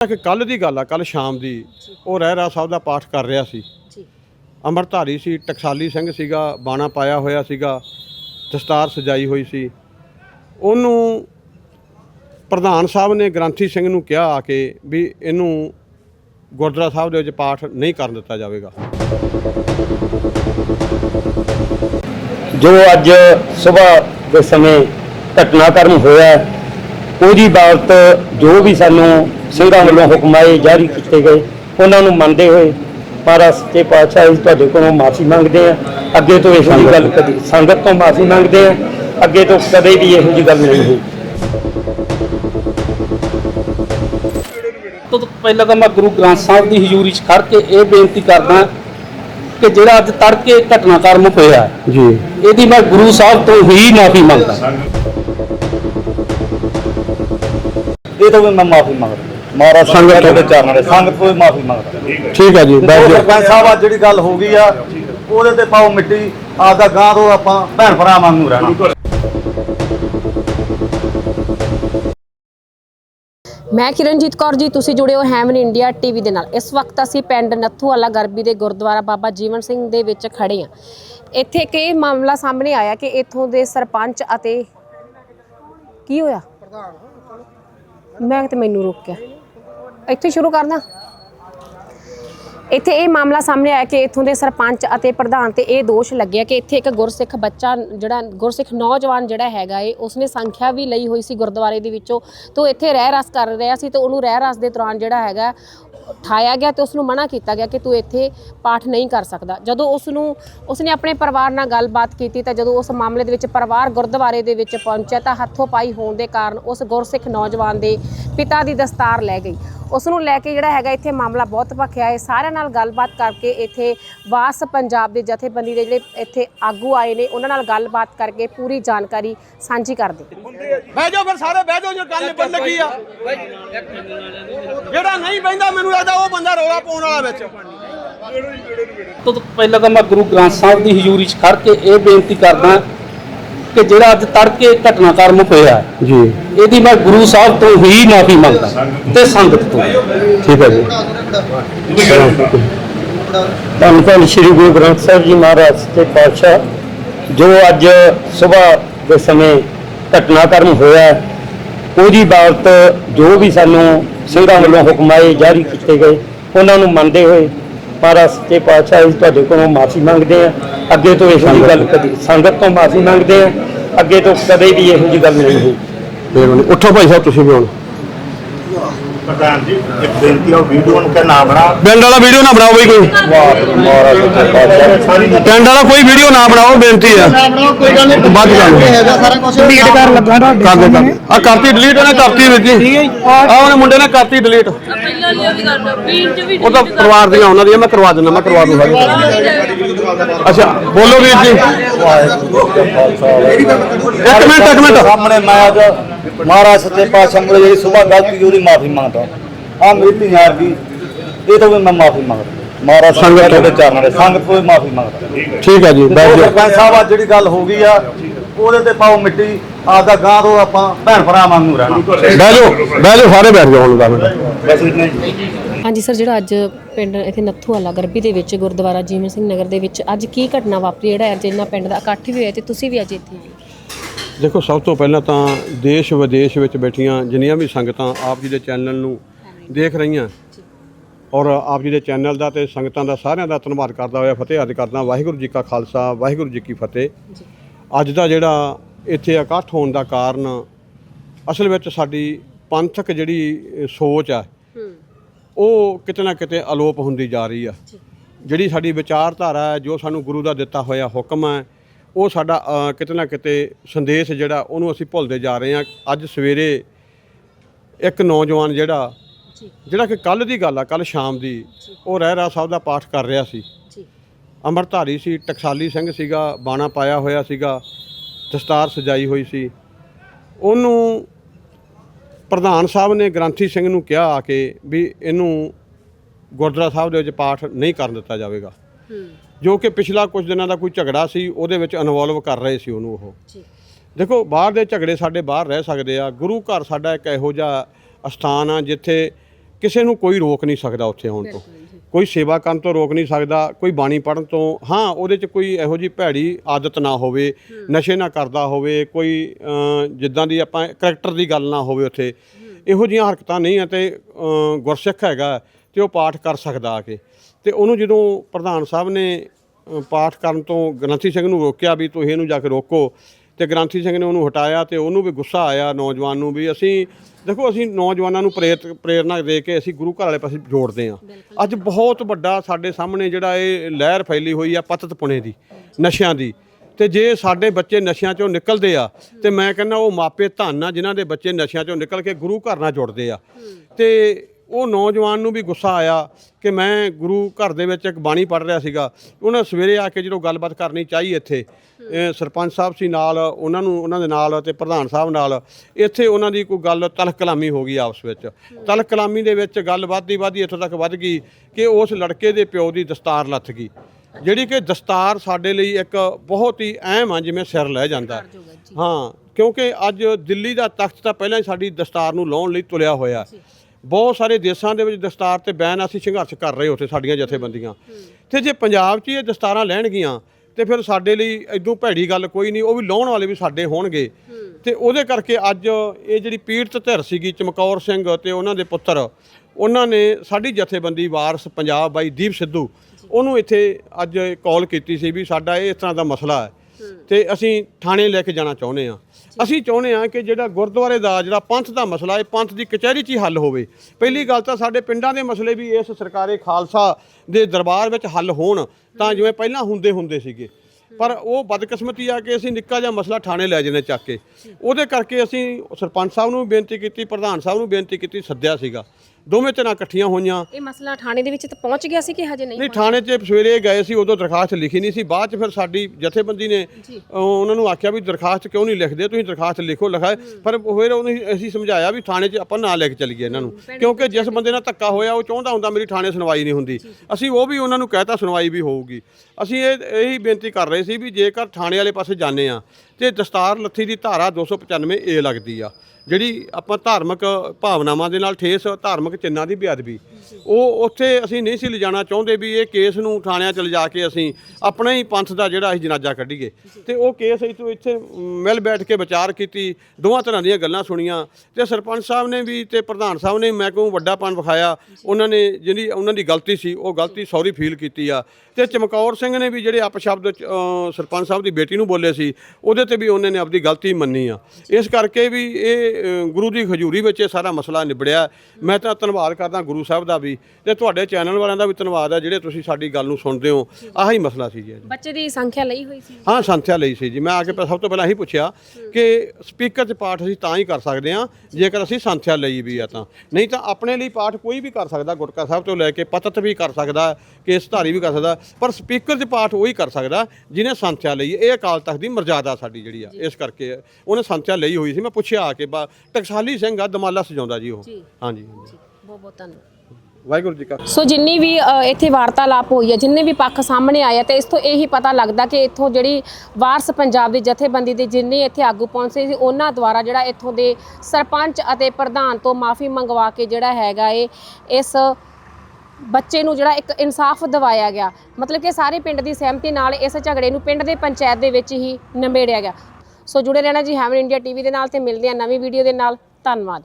ਕਿ ਕੱਲ ਦੀ ਗੱਲ ਆ ਕੱਲ ਸ਼ਾਮ ਦੀ ਉਹ ਰਹਿਰਾ ਸਾਹਿਬ ਦਾ ਪਾਠ ਕਰ ਰਿਹਾ ਸੀ। ਜੀ। ਅੰਮ੍ਰਿਤਧਾਰੀ ਸੀ ਟਕਸਾਲੀ ਸਿੰਘ ਸੀਗਾ ਬਾਣਾ ਪਾਇਆ ਹੋਇਆ ਸੀਗਾ ਦਸਤਾਰ ਸਜਾਈ ਹੋਈ ਸੀ। ਉਹਨੂੰ ਪ੍ਰਧਾਨ ਸਾਹਿਬ ਨੇ ਗ੍ਰੰਥੀ ਸਿੰਘ ਨੂੰ ਕਿਹਾ ਆ ਕੇ ਵੀ ਇਹਨੂੰ ਗੁਰਦੁਆਰਾ ਸਾਹਿਬ ਦੇ ਵਿੱਚ ਪਾਠ ਨਹੀਂ ਕਰਨ ਦਿੱਤਾ ਜਾਵੇਗਾ। ਜੋ ਅੱਜ ਸਵੇਰ ਦੇ ਸਮੇਂ ਘਟਨਾਕ੍ਰਮ ਹੋਇਆ ਹੈ, ਉਹਦੀ ਬਾਬਤ ਜੋ ਵੀ ਸਾਨੂੰ ਸਿੰਘਾਂ ਵੱਲੋਂ ਹੁਕਮਾਏ ਜਾਰੀ ਕੀਤੇ ਗਏ ਉਹਨਾਂ ਨੂੰ ਮੰਨਦੇ ਹੋਏ ਮਹਾਰਾਜ ਸੱਚੇ ਪਾਤਸ਼ਾਹ ਜੀ ਤੁਹਾਡੇ ਕੋਲੋਂ ਮਾਫੀ ਮੰਗਦੇ ਆ ਅੱਗੇ ਤੋਂ ਇਹੋ ਜਿਹੀ ਗੱਲ ਕਦੀ ਸੰਗਤ ਤੋਂ ਮਾਫੀ ਮੰਗਦੇ ਆ ਅੱਗੇ ਤੋਂ ਕਦੇ ਵੀ ਇਹੋ ਜਿਹੀ ਗੱਲ ਨਹੀਂ ਹੋਈ। ਤੋਂ ਪਹਿਲਾਂ ਤਾਂ ਮੈਂ ਗੁਰੂ ਗ੍ਰੰਥ ਸਾਹਿਬ ਦੀ ਹਜ਼ੂਰੀ 'ਚ ਖੜ ਕੇ ਇਹ ਬੇਨਤੀ ਕਰਦਾ ਕਿ ਜਿਹੜਾ ਅੱਜ ਤੜਕੇ ਘਟਨਾਕ੍ਰਮ ਹੋਇਆ ਜੀ। ਇਹਦੀ ਮੈਂ ਗੁਰੂ ਸਾਹਿਬ ਤੋਂ ਹੀ ਮਾਫੀ ਮੰਗਦਾ। ਇਹ ਤੋਂ ਵੀ ਮੈਂ ਮਾਫੀ ਮੰਗਦਾ। ਮਹਾਰਾਜ ਸੰਗਤ ਤੋਂ। ਦੇ ਚਰਨਾਂ ਦੇ ਸੰਗਤ ਤੋਂ ਮਾਫੀ ਮੰਗਦਾ। ਠੀਕ ਹੈ ਜੀ ਬੈਠ ਜਾਓ। ਸਰਪੰਚ ਸਾਹਿਬ ਆ ਜਿਹੜੀ ਗੱਲ ਹੋ ਗਈ ਆ ਉਹਦੇ ਤੇ ਪਾਓ ਮਿੱਟੀ ਆਪਦਾ ਗਾਂ ਤੋਂ ਆਪਾਂ ਭੈਣ ਭਰਾ ਵਾਂਗੂ ਰਹਿਣਾ। ਮੈਂ ਕਿਰਨਜੀਤ ਕੌਰ ਜੀ ਤੁਸੀਂ ਜੁੜੇ ਹੋ ਹੈਮਨ ਇੰਡੀਆ ਟੀਵੀ ਦੇ ਨਾਲ। ਇਸ ਵਕਤ ਅਸੀਂ ਪਿੰਡ ਨੱਥੂਵਾਲਾ ਗਰਬੀ ਦੇ ਗੁਰਦੁਆਰਾ ਬਾਬਾ ਜੀਵਨ ਸਿੰਘ ਦੇ ਵਿੱਚ ਖੜੇ ਹਾਂ। ਇੱਥੇ ਇਹ ਮਾਮਲਾ ਸਾਹਮਣੇ ਆਇਆ ਕਿ ਇੱਥੋਂ ਦੇ ਸਰਪੰਚ ਅਤੇ ਕੀ ਹੋਇਆ? ਮੈਂ ਤੇ ਮੈਨੂੰ ਰੋਕਿਆ। ਇੱਥੇ ਸ਼ੁਰੂ ਕਰਦਾ ਇੱਥੇ ਇਹ ਮਾਮਲਾ ਸਾਹਮਣੇ ਆਇਆ ਕਿ ਇੱਥੋਂ ਦੇ ਸਰਪੰਚ ਅਤੇ ਪ੍ਰਧਾਨ ਤੇ ਇਹ ਦੋਸ਼ ਲੱਗਿਆ ਕਿ ਇੱਥੇ ਇੱਕ ਗੁਰਸਿੱਖ ਬੱਚਾ, ਜਿਹੜਾ ਗੁਰਸਿੱਖ ਨੌਜਵਾਨ ਜਿਹੜਾ ਹੈਗਾ ਏ, ਉਸਨੇ ਸੰਖਿਆ ਵੀ ਲਈ ਹੋਈ ਸੀ ਗੁਰਦੁਆਰੇ ਦੇ ਵਿੱਚੋਂ। ਤੋਂ ਇੱਥੇ ਰਹਿ ਰਸ ਕਰ ਰਿਹਾ ਸੀ ਤੇ ਉਹਨੂੰ ਰਹਿ ਰਸ ਦੇ ਦੌਰਾਨ ਜਿਹੜਾ ਹੈਗਾ ਠਾਇਆ ਗਿਆ ਤੇ ਉਸ ਨੂੰ ਮਨਾ ਕੀਤਾ ਗਿਆ ਕਿ ਤੂੰ ਇੱਥੇ ਪਾਠ ਨਹੀਂ ਕਰ ਸਕਦਾ। ਜਦੋਂ ਉਸ ਨੂੰ ਉਸਨੇ ਆਪਣੇ ਪਰਿਵਾਰ ਨਾਲ ਗੱਲਬਾਤ ਕੀਤੀ ਤਾਂ ਜਦੋਂ ਉਸ ਮਾਮਲੇ ਦੇ ਵਿੱਚ ਪਰਿਵਾਰ ਗੁਰਦੁਆਰੇ ਦੇ ਵਿੱਚ ਪਹੁੰਚਿਆ ਤਾਂ ਹੱਥੋਂ ਪਾਈ ਹੋਣ ਦੇ ਕਾਰਨ ਉਸ ਗੁਰਸਿੱਖ ਨੌਜਵਾਨ ਦੇ ਪਿਤਾ ਦੀ ਦਸਤਾਰ ਲੈ ਗਈ। ਉਸ ਨੂੰ ਲੈ ਕੇ ਜਿਹੜਾ ਹੈਗਾ ਇੱਥੇ ਮਾਮਲਾ ਬਹੁਤ ਭਖਿਆ ਹੈ। ਸਾਰਿਆਂ ਨਾਲ ਗੱਲਬਾਤ ਕਰਕੇ ਇੱਥੇ ਵਾਸ ਪੰਜਾਬ ਦੇ ਜਥੇਬੰਦੀ ਦੇ ਜਿਹੜੇ ਇੱਥੇ ਆਗੂ ਆਏ ਨੇ ਉਹਨਾਂ ਨਾਲ ਗੱਲਬਾਤ ਕਰਕੇ ਪੂਰੀ ਜਾਣਕਾਰੀ ਸਾਂਝੀ ਕਰਦੇ ਬਹਿ ਜਾਓ ਫਿਰ ਸਾਰੇ ਬਹਿ ਜਾਓ ਜੋ ਗੱਲ ਨਿਬੜ ਲੱਗੀ ਆ। ਜਿਹੜਾ ਨਹੀਂ ਬਹਿੰਦਾ ਮੈਨੂੰ ਲੱਗਦਾ ਉਹ ਬੰਦਾ ਰੌਲਾ ਪਾਉਣ ਵਾਲਾ ਵਿੱਚ। ਤੋਂ ਪਹਿਲਾਂ ਤਾਂ ਮੈਂ ਗੁਰੂ ਗ੍ਰੰਥ ਸਾਹਿਬ ਦੀ ਹਜ਼ੂਰੀ 'ਚ ਖੜ ਕੇ ਇਹ ਬੇਨਤੀ ਕਰਦਾ ਕਿ ਜਿਹੜਾ ਅੱਜ ਤੜਕੇ ਘਟਨਾਕ੍ਰਮ ਹੋਇਆ ਜੀ। ਇਹਦੀ ਮੈਂ ਗੁਰੂ ਸਾਹਿਬ ਤੋਂ ਹੀ ਮਾਫੀ ਮੰਗਦਾ ਤੇ ਸੰਗਤ ਤੋਂ। ਠੀਕ ਹੈ ਜੀ। ਧੰਨ ਧੰਨ ਸ੍ਰੀ ਗੁਰੂ ਗ੍ਰੰਥ ਸਾਹਿਬ ਜੀ ਮਹਾਰਾਜ ਸੱਚੇ ਪਾਤਸ਼ਾਹ ਜੋ ਅੱਜ ਸਵੇਰ ਦੇ ਸਮੇਂ ਘਟਨਾਕ੍ਰਮ ਹੋਇਆ ਉਹਦੀ ਬਾਬਤ ਜੋ ਵੀ ਸਾਨੂੰ ਸਿੰਘਾਂ ਵੱਲੋਂ ਹੁਕਮਾਏ ਜਾਰੀ ਕੀਤੇ ਗਏ ਉਹਨਾਂ ਨੂੰ ਮੰਨਦੇ ਹੋਏ ਮਹਾਰਾਜ ਸੱਚੇ ਪਾਤਸ਼ਾਹ ਜੀ ਤੁਹਾਡੇ ਕੋਲੋਂ ਮਾਫੀ ਮੰਗਦੇ ਆ ਅੱਗੇ ਤੋਂ ਇਹੋ ਜਿਹੀ ਗੱਲ ਕਦੀ ਸੰਗਤ ਤੋਂ ਮਾਫੀ ਮੰਗਦੇ ਆ ਅੱਗੇ ਤੋਂ ਕਦੇ ਵੀ ਇਹੋ ਜਿਹੀ ਗੱਲ ਨਹੀਂ ਹੋਈ। ਮਿਹਰਬਾਨੀ ਉੱਠੋ ਭਾਈ ਸਾਹਿਬ ਤੁਸੀਂ ਵੀ ਹੁਣ ਪ੍ਰਧਾਨ ਜੀ ਇੱਕ ਬੇਨਤੀ ਆ ਵੀਡੀਓ ਨੂੰ ਨਾ ਬਣਾ ਪਿੰਡ ਵਾਲਾ ਵੀਡੀਓ ਨਾ ਬਣਾਓ ਬਈ ਕੋਈ। ਪਿੰਡ ਵਾਲਾ ਕੋਈ ਵੀਡੀਓ ਨਾ ਬਣਾਓ ਬੇਨਤੀ ਆ। ਕੋਈ ਗੱਲ ਨਹੀਂ ਵੱਧ ਗੱਲ ਹੈਗਾ ਸਾਰਾ ਕੁਝ ਡਿਲੀਟ ਕਰ ਲੱਗਾ ਤੁਹਾਡੇ ਕਰ ਦੇ ਕਰ। ਆ ਕਰਤੀ ਡਿਲੀਟ ਉਹਨੇ ਕਰਤੀ ਵੀਰ ਜੀ। ਆ ਉਹਨੇ ਮੁੰਡੇ ਨੇ ਕਰਤੀ ਡਿਲੀਟ ਉਹ ਤਾਂ ਪਰਿਵਾਰ ਦੀਆਂ ਉਹਨਾਂ ਦੀਆਂ ਮੈਂ ਕਰਵਾ ਦਿੰਦਾ ਮੈਂ ਕਰਵਾ ਦੂੰਗਾ। ਅੱਛਾ ਬੋਲੋ ਵੀਰ ਜੀ। ਇੱਕ ਮਿੰਟ ਇੱਕ ਮਿੰਟ। ਸਾਹਮਣੇ ਮੈਂ ਅੱਜ ਮਹਾਰਾਜ ਸੱਚੇ ਪਾਤਸ਼ਾਹ ਮੂਹਰੇ ਜਿਹੜੀ ਸੁਬਾਹ ਗਲਤੀ ਕੀਤੀ ਉਹਦੀ ਮਾਫੀ ਮੰਗਦਾ। ਆ ਮੇਰੀ ਧੀਆਰ ਦੀ ਇਹ ਤੋਂ ਵੀ ਮੈਂ ਮਾਫੀ ਮੰਗਦਾ। ਮਹਾਰਾਜ ਸੰਗਤ ਸੰਗਤ ਤੋਂ। ਦੇ ਚਰਨਾਂ ਦੇ ਸੰਗਤ ਤੋਂ ਮਾਫੀ ਮੰਗਦਾ। ਠੀਕ ਹੈ ਜੀ ਬੈਠ ਜਾਓ। ਸਰਪੰਚ ਸਾਹਿਬ ਆ ਜਿਹੜੀ ਗੱਲ ਹੋ ਗਈ ਆ ਉਹਦੇ ਤੇ ਪਾਓ ਮਿੱਟੀ ਆਪਦਾ ਗਾਂ ਤੋਂ ਆਪਾਂ ਭੈਣ ਭਰਾ ਵਾਂਗੂ ਰਹਿਣਾ। ਬਹਿ ਜਾਓ ਬਹਿ ਜਾਓ ਸਾਰੇ ਬੈਠ ਜਾਓ ਹੁਣ ਦਾ ਮਿੰਟ। ਬਸ ਇਤਨਾ ਹੀ। ਹਾਂਜੀ ਸਰ ਜਿਹੜਾ ਅੱਜ ਪਿੰਡ ਇੱਥੇ ਨੱਥੂਵਾਲਾ ਗਰਬੀ ਦੇ ਵਿੱਚ ਗੁਰਦੁਆਰਾ ਜੀਵਨ ਸਿੰਘ ਨਗਰ ਦੇ ਵਿੱਚ ਅੱਜ ਕੀ ਘਟਨਾ ਵਾਪਰੀ ਜਿਹੜਾ ਅੱਜ ਇੰਨਾ ਪਿੰਡ ਦਾ ਇਕੱਠ ਵੀ ਹੋਇਆ ਤੇ ਤੁਸੀਂ ਵੀ ਅੱਜ ਇੱਥੇ ਦੇਖੋ ਸਭ ਤੋਂ ਪਹਿਲਾਂ ਤਾਂ ਦੇਸ਼ ਵਿਦੇਸ਼ ਵਿੱਚ ਬੈਠੀਆਂ ਜਿੰਨੀਆਂ ਵੀ ਸੰਗਤਾਂ ਆਪ ਜੀ ਦੇ ਚੈਨਲ ਨੂੰ ਦੇਖ ਰਹੀਆਂ ਔਰ ਆਪ ਜੀ ਦੇ ਚੈਨਲ ਦਾ ਤੇ ਸੰਗਤਾਂ ਦਾ ਸਾਰਿਆਂ ਦਾ ਧੰਨਵਾਦ ਕਰਦਾ ਹੋਇਆ ਫਤਿਹ ਅਰਜ਼ ਕਰਦਾ ਵਾਹਿਗੁਰੂ ਜੀ ਕਾ ਖਾਲਸਾ ਵਾਹਿਗੁਰੂ ਜੀ ਕੀ ਫਤਿਹ। ਅੱਜ ਦਾ ਜਿਹੜਾ ਇੱਥੇ ਇਕੱਠ ਹੋਣ ਦਾ ਕਾਰਨ ਅਸਲ ਵਿੱਚ ਸਾਡੀ ਪੰਥਕ ਜਿਹੜੀ ਸੋਚ ਆ ਉਹ ਕਿਤੇ ਨਾ ਕਿਤੇ ਅਲੋਪ ਹੁੰਦੀ ਜਾ ਰਹੀ ਆ। ਜਿਹੜੀ ਸਾਡੀ ਵਿਚਾਰਧਾਰਾ ਹੈ ਜੋ ਸਾਨੂੰ ਗੁਰੂ ਦਾ ਦਿੱਤਾ ਹੋਇਆ ਹੁਕਮ ਹੈ ਉਹ ਸਾਡਾ ਕਿਤੇ ਨਾ ਕਿਤੇ ਸੰਦੇਸ਼ ਜਿਹੜਾ ਉਹਨੂੰ ਅਸੀਂ ਭੁੱਲਦੇ ਜਾ ਰਹੇ ਹਾਂ। ਅੱਜ ਸਵੇਰੇ ਇੱਕ ਨੌਜਵਾਨ ਜਿਹੜਾ ਜਿਹੜਾ ਕਿ ਕੱਲ ਦੀ ਗੱਲ ਆ ਕੱਲ ਸ਼ਾਮ ਦੀ ਉਹ ਰਹਿਰਾ ਸਾਹਿਬ ਦਾ ਪਾਠ ਕਰ ਰਿਹਾ ਸੀ। ਅੰਮ੍ਰਿਤਧਾਰੀ ਸੀ ਟਕਸਾਲੀ ਸਿੰਘ ਸੀਗਾ ਬਾਣਾ ਪਾਇਆ ਹੋਇਆ ਸੀਗਾ ਦਸਤਾਰ ਸਜਾਈ ਹੋਈ ਸੀ। ਉਹਨੂੰ ਪ੍ਰਧਾਨ ਸਾਹਿਬ ਨੇ ਗ੍ਰੰਥੀ ਸਿੰਘ ਨੂੰ ਕਿਹਾ ਆ ਕੇ ਵੀ ਇਹਨੂੰ ਗੁਰਦੁਆਰਾ ਸਾਹਿਬ ਦੇ ਵਿੱਚ ਪਾਠ ਨਹੀਂ ਕਰਨ ਦਿੱਤਾ ਜਾਵੇਗਾ। ਜੋ ਕਿ ਪਿਛਲਾ ਕੁਝ ਦਿਨਾਂ ਦਾ ਕੋਈ ਝਗੜਾ ਸੀ ਉਹਦੇ ਵਿੱਚ ਇਨਵੋਲਵ ਕਰ ਰਹੇ ਸੀ ਉਹਨੂੰ ਉਹ। ਦੇਖੋ ਬਾਹਰ ਦੇ ਝਗੜੇ ਸਾਡੇ ਬਾਹਰ ਰਹਿ ਸਕਦੇ ਆ। ਗੁਰੂ ਘਰ ਸਾਡਾ ਇੱਕ ਇਹੋ ਜਿਹਾ ਅਸਥਾਨ ਆ ਜਿੱਥੇ ਕਿਸੇ ਨੂੰ ਕੋਈ ਰੋਕ ਨਹੀਂ ਸਕਦਾ ਉੱਥੇ ਹੋਣ ਤੋਂ। ਕੋਈ ਸੇਵਾ ਕਰਨ ਤੋਂ ਰੋਕ ਨਹੀਂ ਸਕਦਾ ਕੋਈ ਬਾਣੀ ਪੜਨ ਤੋਂ ਹਾਂ ਉਹਦੇ 'ਚ ਕੋਈ ਇਹੋ ਜੀ ਭੈੜੀ ਆਦਤ ਨਾ ਹੋਵੇ ਨਸ਼ੇ ਨਾ ਕਰਦਾ ਹੋਵੇ ਕੋਈ ਜਿੱਦਾਂ ਦੀ ਆਪਾਂ ਕਰੈਕਟਰ ਦੀ ਗੱਲ ਨਾ ਹੋਵੇ ਉੱਥੇ ਇਹੋ ਜੀਆਂ ਹਰਕਤਾਂ ਨਹੀਂ ਆ ਤੇ ਗੁਰਸਿੱਖ ਹੈਗਾ ਤੇ ਉਹ ਪਾਠ ਕਰ ਸਕਦਾ ਆ ਕੇ। ਤੇ ਉਹਨੂੰ ਜਦੋਂ ਪ੍ਰਧਾਨ ਸਾਹਿਬ ਨੇ ਪਾਠ ਕਰਨ ਤੋਂ ਗ੍ਰੰਥੀ ਸਿੰਘ ਨੂੰ ਰੋਕਿਆ ਵੀ ਤੁਸੀਂ ਇਹਨੂੰ ਜਾ ਕੇ ਰੋਕੋ ਤੇ ਗ੍ਰੰਥੀ ਸਿੰਘ ਨੇ ਉਹਨੂੰ ਹਟਾਇਆ ਤੇ ਉਹਨੂੰ ਵੀ ਗੁੱਸਾ ਆਇਆ ਨੌਜਵਾਨ ਨੂੰ ਵੀ ਅਸੀਂ ਦੇਖੋ ਅਸੀਂ ਨੌਜਵਾਨਾਂ ਨੂੰ ਪ੍ਰੇਰਿਤ ਪ੍ਰੇਰਨਾ ਦੇ ਕੇ ਅਸੀਂ ਗੁਰੂ ਘਰ ਵਾਲੇ ਪਾਸੇ ਜੋੜਦੇ ਹਾਂ। ਅੱਜ ਬਹੁਤ ਵੱਡਾ ਸਾਡੇ ਸਾਹਮਣੇ ਜਿਹੜਾ ਇਹ ਲਹਿਰ ਫੈਲੀ ਹੋਈ ਆ ਪਤਤ ਪੁਣੇ ਦੀ ਨਸ਼ਿਆਂ ਦੀ। ਤੇ ਜੇ ਸਾਡੇ ਬੱਚੇ ਨਸ਼ਿਆਂ ਚੋਂ ਨਿਕਲਦੇ ਆ ਤੇ ਮੈਂ ਕਹਿੰਦਾ ਉਹ ਮਾਪੇ ਧੰਨ ਆ ਜਿਨ੍ਹਾਂ ਦੇ ਬੱਚੇ ਨਸ਼ਿਆਂ ਚੋਂ ਨਿਕਲ ਕੇ ਗੁਰੂ ਘਰ ਨਾਲ ਜੁੜਦੇ ਆ। ਤੇ ਉਹ ਨੌਜਵਾਨ ਨੂੰ ਵੀ ਗੁੱਸਾ ਆਇਆ ਕਿ ਮੈਂ ਗੁਰੂ ਘਰ ਦੇ ਵਿੱਚ ਇੱਕ ਬਾਣੀ ਪੜ੍ਹ ਰਿਹਾ ਸੀਗਾ। ਉਹਨਾਂ ਸਵੇਰੇ ਆ ਕੇ ਜਦੋਂ ਗੱਲਬਾਤ ਕਰਨੀ ਚਾਹੀ ਇੱਥੇ ਸਰਪੰਚ ਸਾਹਿਬ ਸੀ ਨਾਲ ਉਹਨਾਂ ਨੂੰ ਉਹਨਾਂ ਦੇ ਨਾਲ ਤੇ ਪ੍ਰਧਾਨ ਸਾਹਿਬ ਨਾਲ ਇੱਥੇ ਉਹਨਾਂ ਦੀ ਕੋਈ ਗੱਲ ਤਲਖ ਕਲਾਮੀ ਹੋ ਗਈ ਆਪਸ ਵਿੱਚ। ਤਲਖ ਕਲਾਮੀ ਦੇ ਵਿੱਚ ਗੱਲ ਵੱਧਦੀ ਵੱਧਦੀ ਇੱਥੋਂ ਤੱਕ ਵੱਧ ਗਈ ਕਿ ਉਸ ਲੜਕੇ ਦੇ ਪਿਓ ਦੀ ਦਸਤਾਰ ਲੱਥ ਗਈ। ਜਿਹੜੀ ਕਿ ਦਸਤਾਰ ਸਾਡੇ ਲਈ ਇੱਕ ਬਹੁਤ ਹੀ ਅਹਿਮ ਆ ਜਿਵੇਂ ਸਿਰ ਲੈ ਜਾਂਦਾ। ਹਾਂ ਕਿਉਂਕਿ ਅੱਜ ਦਿੱਲੀ ਦਾ ਤਖਤ ਤਾਂ ਪਹਿਲਾਂ ਹੀ ਸਾਡੀ ਦਸਤਾਰ ਨੂੰ ਲਾਉਣ ਲਈ ਤੁਲਿਆ ਹੋਇਆ। ਬਹੁਤ ਸਾਰੇ ਦੇਸ਼ਾਂ ਦੇ ਵਿੱਚ ਦਸਤਾਰ ਤੇ ਬੈਨ ਅਸੀਂ ਸੰਘਰਸ਼ ਕਰ ਰਹੇ ਉੱਥੇ ਸਾਡੀਆਂ ਜਥੇਬੰਦੀਆਂ। ਤੇ ਜੇ ਪੰਜਾਬ 'ਚ ਇਹ ਦਸਤਾਰਾਂ ਲੈਣਗੀਆਂ ਤੇ ਫਿਰ ਸਾਡੇ ਲਈ ਇਦੋਂ ਭੈੜੀ ਗੱਲ ਕੋਈ ਨਹੀਂ ਉਹ ਵੀ ਲਾਉਣ ਵਾਲੇ ਵੀ ਸਾਡੇ ਹੋਣਗੇ। ਤੇ ਉਹਦੇ ਕਰਕੇ ਅੱਜ ਇਹ ਜਿਹੜੀ ਪੀੜਤ ਧਿਰ ਸੀਗੀ ਚਮਕੌਰ ਸਿੰਘ ਤੇ ਉਹਨਾਂ ਦੇ ਪੁੱਤਰ ਉਹਨਾਂ ਨੇ ਸਾਡੀ ਜਥੇਬੰਦੀ ਵਾਰਸ ਪੰਜਾਬ ਬਾਈ ਦੀਪ ਸਿੱਧੂ ਉਹਨੂੰ ਇੱਥੇ ਅੱਜ ਕਾਲ ਕੀਤੀ ਸੀ ਵੀ ਸਾਡਾ ਇਹ ਇਸ ਤਰ੍ਹਾਂ ਦਾ ਮਸਲਾ ਹੈ। ਤੇ ਅਸੀਂ ਥਾਣੇ ਲੈ ਕੇ ਜਾਣਾ ਚਾਹੁੰਦੇ ਆ ਅਸੀਂ ਚਾਹੁੰਦੇ ਹਾਂ ਕਿ ਜਿਹੜਾ ਗੁਰਦੁਆਰੇ ਦਾ ਜਿਹੜਾ ਪੰਥ ਦਾ ਮਸਲਾ ਹੈ, ਪੰਥ ਦੀ ਕਚਹਿਰੀ 'ਚ ਹੀ ਹੱਲ ਹੋਵੇ। ਪਹਿਲੀ ਗੱਲ ਤਾਂ ਸਾਡੇ ਪਿੰਡਾਂ ਦੇ ਮਸਲੇ ਵੀ ਇਸ ਸਰਕਾਰੇ ਖਾਲਸਾ ਦੇ ਦਰਬਾਰ ਵਿੱਚ ਹੱਲ ਹੋਣ, ਤਾਂ ਜਿਵੇਂ ਪਹਿਲਾਂ ਹੁੰਦੇ ਹੁੰਦੇ ਸੀਗੇ। ਪਰ ਉਹ ਬਦਕਿਸਮਤੀ ਆ ਕਿ ਅਸੀਂ ਨਿੱਕਾ ਜਿਹਾ ਮਸਲਾ ਥਾਣੇ ਲੈ ਜਨੇ ਚੱਕ ਕੇ। ਉਹਦੇ ਕਰਕੇ ਅਸੀਂ ਸਰਪੰਚ ਸਾਹਿਬ ਨੂੰ ਵੀ ਬੇਨਤੀ ਕੀਤੀ, ਪ੍ਰਧਾਨ ਸਾਹਿਬ ਨੂੰ ਬੇਨਤੀ ਕੀਤੀ, ਸੱਦਿਆ ਸੀਗਾ। ਦੋਵੇਂ ਧਿਰਾਂ ਇਕੱਠੀਆਂ ਹੋਈਆਂ। ਇਹ ਮਸਲਾ ਥਾਣੇ ਦੇ ਵਿੱਚ ਤਾਂ ਪਹੁੰਚ ਗਿਆ ਸੀ ਕਿ ਹਜੇ ਨਹੀਂ ਨਹੀਂ ਥਾਣੇ 'ਚ ਸਵੇਰੇ ਗਏ ਸੀ ਉਦੋਂ ਦਰਖਾਸਤ ਲਿਖੀ ਨਹੀਂ ਸੀ। ਬਾਅਦ 'ਚ ਫਿਰ ਸਾਡੀ ਜਥੇਬੰਦੀ ਨੇ ਅ, ਉਹਨਾਂ ਨੂੰ ਆਖਿਆ ਵੀ ਦਰਖਾਸਤ ਕਿਉਂ ਨਹੀਂ ਲਿਖਦੇ? ਤੁਸੀਂ ਦਰਖਾਸਤ ਲਿਖੋ ਲਿਖਾਏ ਪਰ ਫਿਰ ਉਹਨੂੰ ਅਸੀਂ ਸਮਝਾਇਆ ਵੀ ਥਾਣੇ 'ਚ ਆਪਾਂ ਨਾ ਲੈ ਕੇ ਚੱਲੀਏ ਇਹਨਾਂ ਨੂੰ। ਕਿਉਂਕਿ ਜਿਸ ਬੰਦੇ ਨਾਲ ਧੱਕਾ ਹੋਇਆ ਉਹ ਚਾਹੁੰਦਾ ਹੁੰਦਾ ਮੇਰੀ ਥਾਣੇ ਸੁਣਵਾਈ ਨਹੀਂ ਹੁੰਦੀ। ਅਸੀਂ ਉਹ ਵੀ ਉਹਨਾਂ ਨੂੰ ਕਹਿਤਾ ਸੁਣਵਾਈ ਵੀ ਹੋਊਗੀ। ਅਸੀਂ ਇਹ ਇਹੀ ਬੇਨਤੀ ਕਰ ਰਹੇ ਸੀ ਵੀ ਜੇਕਰ ਥਾਣੇ ਵਾਲੇ ਪਾਸੇ ਜਾਂਦੇ ਆ ਤੇ ਦਸਤਾਰ ਲੱਥੀ ਦੀ ਧਾਰਾ 295 ਏ ਲੱਗਦੀ ਆ। ਜਿਹੜੀ ਆਪਾਂ ਧਾਰਮਿਕ ਭਾਵਨਾਵਾਂ ਦੇ ਨਾਲ ਠੇਸ ਧਾਰਮਿਕ ਚਿੰਨਾਂ ਦੀ ਬੇਅਦਬੀ ਉਹ ਉੱਥੇ ਅਸੀਂ ਨਹੀਂ ਸੀ ਲਿਜਾਣਾ ਚਾਹੁੰਦੇ ਵੀ ਇਹ ਕੇਸ ਨੂੰ ਥਾਣਿਆਂ 'ਚ ਲਿਜਾ ਕੇ ਅਸੀਂ ਆਪਣੇ ਹੀ ਪੰਥ ਦਾ ਜਿਹੜਾ ਅਸੀਂ ਜਨਾਜ਼ਾ ਕੱਢੀਏ। ਤੇ ਉਹ ਕੇਸ ਅਸੀਂ ਇੱਥੇ ਮਿਲ ਬੈਠ ਕੇ ਵਿਚਾਰ ਕੀਤੀ ਦੋਵਾਂ ਤਰ੍ਹਾਂ ਦੀਆਂ ਗੱਲਾਂ ਸੁਣੀਆਂ। ਤੇ ਸਰਪੰਚ ਸਾਹਿਬ ਨੇ ਵੀ ਤੇ ਪ੍ਰਧਾਨ ਸਾਹਿਬ ਨੇ ਮੈਂ ਕਹੂੰ ਵੱਡਾਪਨ ਵਿਖਾਇਆ ਉਹਨਾਂ ਨੇ ਜਿਹੜੀ ਉਹਨਾਂ ਦੀ ਗਲਤੀ ਸੀ ਉਹ ਗਲਤੀ ਸੌਰੀ ਫੀਲ ਕੀਤੀ ਆ। ਤੇ ਚਮਕੌਰ ਸਿੰਘ ਨੇ ਵੀ ਜਿਹੜੇ ਅਪਸ਼ਬਦ ਚ, ਸਰਪੰਚ ਸਾਹਿਬ ਦੀ ਬੇਟੀ ਨੂੰ ਬੋਲੇ ਸੀ ਉਹਦੇ ਤੇ ਵੀ ਉਹਨਾਂ ਨੇ ਆਪਣੀ ਗਲਤੀ ਮੰਨੀ ਆ। ਇਸ ਕਰਕੇ ਵੀ ਇਹ ਗੁਰੂ ਦੀ ਖਜੂਰੀ ਵਿੱਚ ਇਹ ਸਾਰਾ ਮਸਲਾ ਨਿਬੜਿਆ। ਮੈਂ ਤਾਂ ਧੰਨਵਾਦ ਕਰਦਾ ਗੁਰੂ ਸਾਹਿਬ ਦਾ ਵੀ ਤੇ ਤੁਹਾਡੇ ਚੈਨਲ ਵਾਲਿਆਂ ਦਾ ਵੀ ਧੰਨਵਾਦ ਹੈ ਜਿਹੜੇ ਤੁਸੀਂ ਸਾਡੀ ਗੱਲ ਨੂੰ ਸੁਣਦੇ ਹੋ। ਆਹੀ ਮਸਲਾ ਸੀ ਜੀ। ਬੱਚੇ ਦੀ ਸੰਖਿਆ ਲਈ ਹੋਈ ਸੀ? ਹਾਂ ਸੰਥਿਆ ਲਈ ਸੀ ਜੀ। ਮੈਂ ਆ ਕੇ ਸਭ ਤੋਂ ਪਹਿਲਾਂ ਇਹੀ ਪੁੱਛਿਆ ਕਿ ਸਪੀਕਰ 'ਚ ਪਾਠ ਅਸੀਂ ਤਾਂ ਹੀ ਕਰ ਸਕਦੇ ਹਾਂ ਜੇਕਰ ਅਸੀਂ ਸੰਥਿਆ ਲਈ ਵੀ ਆ ਤਾਂ। ਨਹੀਂ ਤਾਂ ਆਪਣੇ ਲਈ ਪਾਠ ਕੋਈ ਵੀ ਕਰ ਸਕਦਾ ਗੁਟਕਾ ਸਾਹਿਬ ਤੋਂ ਲੈ ਕੇ ਪਤਤ ਵੀ ਕਰ ਸਕਦਾ ਕੇਸ ਧਾਰੀ ਵੀ ਕਰ ਸਕਦਾ ਪਰ ਸਪੀਕਰ 'ਚ ਪਾਠ ਉਹੀ ਕਰ ਸਕਦਾ ਜਿਹਨੇ ਸੰਥਿਆ ਲਈ। ਇਹ ਅਕਾਲ ਤਖਤ ਦੀ ਮਰਜ਼ਾਦਾ ਸਾਡੀ ਜਿਹੜੀ ਆ ਇਸ ਕਰਕੇ ਉਹਨੇ ਸੰਥਿਆ ਲਈ ਹੋਈ ਸੀ। ਮੈਂ ਪੁੱਛਿਆ ਆ ਕੇ ਬਾ ਟਕਸਾਲੀ ਸਿੰਘ ਆ ਦਮਾਲਾ ਸਜਾਉਂਦਾ ਜੀ ਉਹ। ਹਾਂਜੀ ਹਾਂਜੀ। ਬਹੁਤ ਬਹੁਤ ਧੰਨਵਾਦ। ਵਾਹਿਗੁਰੂ ਜੀ ਕਾ ਸੋ ਜਿੰਨੀ ਵੀ ਅ, ਇੱਥੇ ਵਾਰਤਾਲਾਪ ਹੋਈ ਹੈ ਜਿੰਨੇ ਵੀ ਪੱਖ ਸਾਹਮਣੇ ਆਏ ਆ ਤੇ ਇਸ ਤੋਂ ਇਹੀ ਪਤਾ ਲੱਗਦਾ ਕਿ ਇੱਥੋਂ ਜਿਹੜੀ ਵਾਰਸ ਪੰਜਾਬ ਦੀ ਜਥੇਬੰਦੀ ਦੇ ਜਿੰਨੇ ਇੱਥੇ ਆਗੂ ਪਹੁੰਚੇ ਸੀ ਉਹਨਾਂ ਦੁਆਰਾ ਜਿਹੜਾ ਇੱਥੋਂ ਦੇ ਸਰਪੰਚ ਅਤੇ ਪ੍ਰਧਾਨ ਤੋਂ ਮਾਫੀ ਮੰਗਵਾ ਕੇ ਜਿਹੜਾ ਹੈਗਾ ਇਹ ਇਸ ਬੱਚੇ ਨੂੰ ਜਿਹੜਾ ਇੱਕ ਇਨਸਾਫ ਦਿਵਾਇਆ ਗਿਆ। ਮਤਲਬ ਕਿ ਸਾਰੇ ਪਿੰਡ ਦੀ ਸਹਿਮਤੀ ਨਾਲ ਇਸ ਝਗੜੇ ਨੂੰ ਪਿੰਡ ਦੇ ਪੰਚਾਇਤ ਦੇ ਵਿੱਚ ਹੀ ਨਿਬੇੜਿਆ ਗਿਆ। ਸੋ ਜੁੜੇ ਰਹਿਣਾ ਜੀ ਹੈਵਨ ਇੰਡੀਆ ਟੀਵੀ ਦੇ ਨਾਲ ਤੇ ਮਿਲਦੇ ਆ ਨਵੀਂ ਵੀਡੀਓ ਦੇ ਨਾਲ। ਧੰਨਵਾਦ।